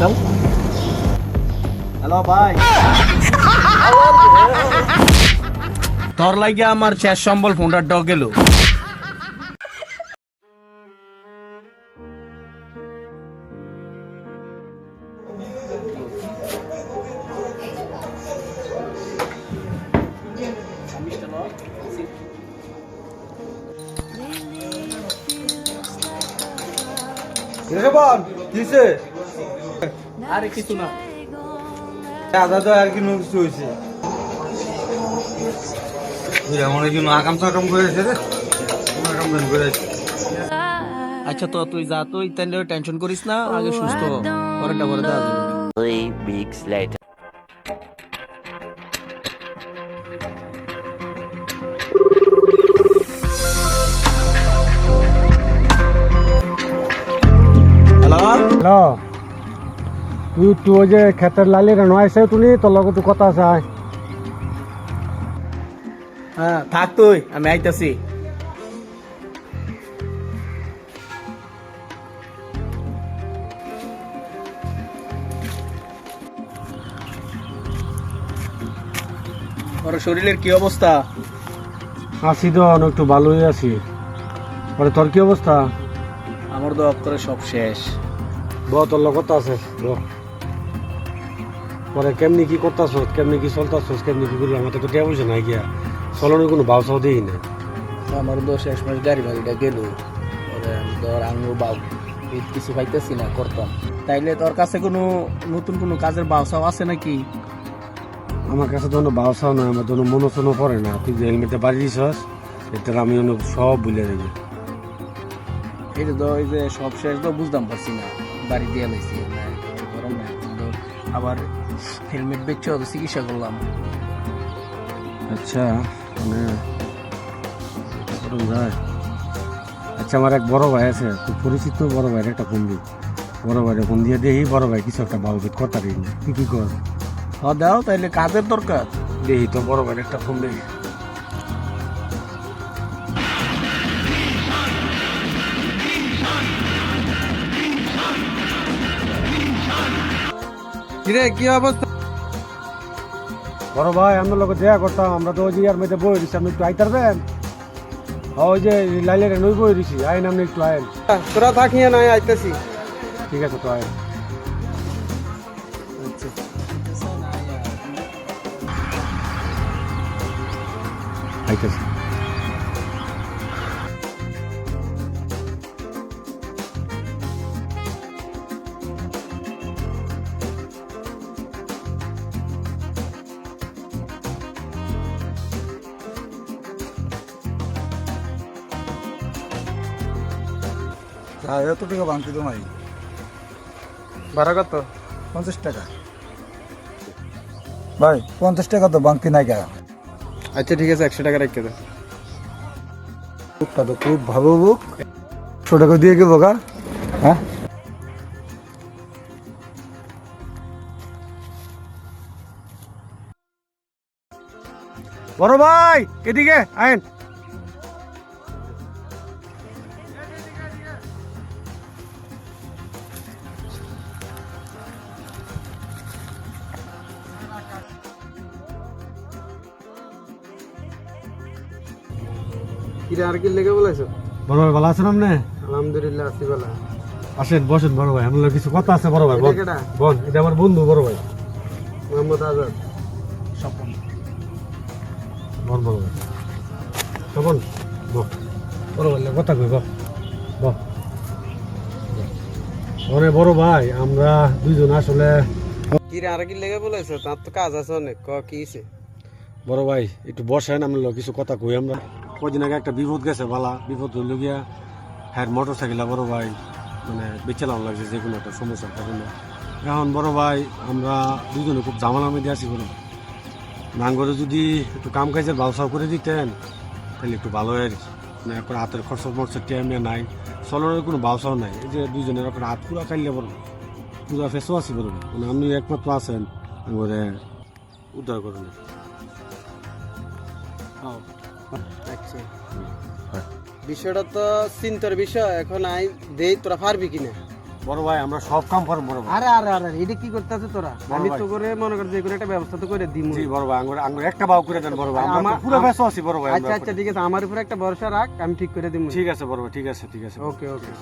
চল হ্যালো ভাই তোর লাগে আমার শেষ সম্বল ফোনটা ডগ গেল। রেবন কিসে আরে কিছু না। আদা তো আর কি কিছু হয়েছে। এমন কি আকাম সাকাম করেছে রে। আকাম করেছে আচ্ছা তো তুই যা তুই তাহলে টেনশন করিস না আগে সুস্থ হ। পরেরটা পরে দেওয়া যাবে। Three weeks later. Hello hello তুই ওই যে ক্ষেতের লালি রে নয় সে তুই তোর লগত কথা আছে হ্যাঁ থাক তুই আমি আইতাছি। ওর শরীরের কি অবস্থা? আছি তো অনেক একটু ভালোই আছি। পরে তোর কি অবস্থা? আমার তো অক্ষরে সব শেষ। ব তোর লগত আছে ব পরে কেমনি কি করতাছ কেমনি কি চলতাছ কেমনি কি করলাম আমাদের তো টেয়া পয়সা নাই গিয়া। চলনের কোনো চাও দিই না। আমার তো শেষ মাস গাড়ি বাড়িটা গেল। ওরে আমি ধর আঙুর বাউ কিছু পাইতেছি না করতাম। তাইলে তোর কাছে কোনো নতুন কোনো কাজের বাউসাও আছে নাকি? আমার কাছে তো চাও না আমার তো মনো চনো পড়ে না। তুই যে হেলমেটটা বাড়ি দিছস এটা আমি অনেক সব ভুলে দেখি এটা তো ওই যে সব শেষ তো বুঝতাম পারছি না। বাড়ি দিয়ে লাইছি না গরম না। তো আবার হেলমেট বেচছে অত চিকিৎসা করলাম। আচ্ছা মানে যায় আচ্ছা আমার এক বড় ভাই আছে খুব পরিচিত বড় ভাইয়ের একটা ফোন দিই বড় ভাইয়ের ফোন দিয়ে দেহি বড় ভাই কিছু একটা বাউবিত কথা দিই কি কি কর? হ্যাঁ দাও তাইলে কাজের দরকার। দেহি তো বড় ভাইয়ের একটা ফোন দেখি কিরে কি অবস্থা? বড় ভাই আমরা লোক দেয়া করতাম। আমরা তো ওই যে ইয়ার মধ্যে বই দিচ্ছি আপনি একটু আইতারবেন ওই যে লাইলের নই বই দিছি আইন আপনি একটু আইন তোরা থাকিয়ে নাই আইতেছি। ঠিক আছে তো আইন আইতেছি। এত টাকা বাংকি তো নাই। ভাড়া কত? পঞ্চাশ টাকা। ভাই পঞ্চাশ টাকা তো বাংকি নাই কেন আচ্ছা ঠিক আছে একশো টাকা রেখে দে। বুকটা তো খুব ভালো বুক। একশো টাকা দিয়ে গেবো গা। হ্যাঁ? বড় ভাই এদিকে আইন কিরে আর কি লেগে বলেছ? বড় ভাই ভালো আছেন আপনি? আলহামদুলিল্লাহ আছি বলা আসেন বসেন বড় ভাই আমার কিছু কথা আছে বড় ভাই বল। এটা বল এটা আমার বন্ধু বড় ভাই। মোহাম্মদ আজাদ। স্বপন। বল বড় ভাই বড় ভাই কথা কই বল। বল। অনেক বড় ভাই আমরা দুইজন আসলে কিরে আর কি লেগে বলেছ? তার তো কাজ আছে অনেক ক কি বড় ভাই একটু বসেন আমরা কিছু কথা কই আমরা। কদিন আগে একটা বিপদ গেছে বালা, বিপদ হইল গিয়া হ্যাঁ মোটর সাইকেল বড় ভাই মানে বেচালাম লাগছে যে কোনো একটা সমস্যার কারণে এখন বড় ভাই, আমরা দুজনে খুব জামালার মধ্যে আছি ভাই নাঙ্গরে যদি একটু কাম কাজের ব্যবসা করে দিতেন, তাহলে একটু ভালো হয়। মানে এখন হাতের খরচ মরচ টাইমে নাই, চলনের কোনো ব্যবসাও নাই। এই যে দুজনের এখন হাত পুরা খাইলে বড়। পুরা ফেসও আছি বড় মানে আপনি একমাত্র আছেন আমাদের উদ্ধার করেন। আচ্ছা। হ্যাঁ। বিষয়টা তো চিন্তার বিষয় এখন আই দেই তোরা পারবি কিনা? বড় ভাই আমরা সব কাম করব বড় ভাই। আরে আরে আরে এটা কি করতে আছে তোরা? আমি তো করে মনে কর যে কোনো একটা ব্যবস্থা তো করে দিমু। জি বড় ভাই আঙ্গুর আঙ্গুর একটা বাউ করে দেন বড় ভাই। আমরা পুরো ব্যস্ত আছি বড় ভাই আচ্ছা আচ্ছা ঠিক আছে আমার উপরে একটা ভরসা রাখ আমি ঠিক করে দিমু। ঠিক আছে বড় ভাই ঠিক আছে ঠিক আছে। ওকে ওকে।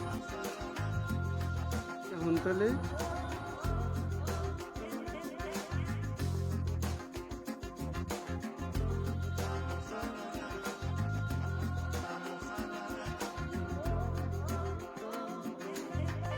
এখন তাহলে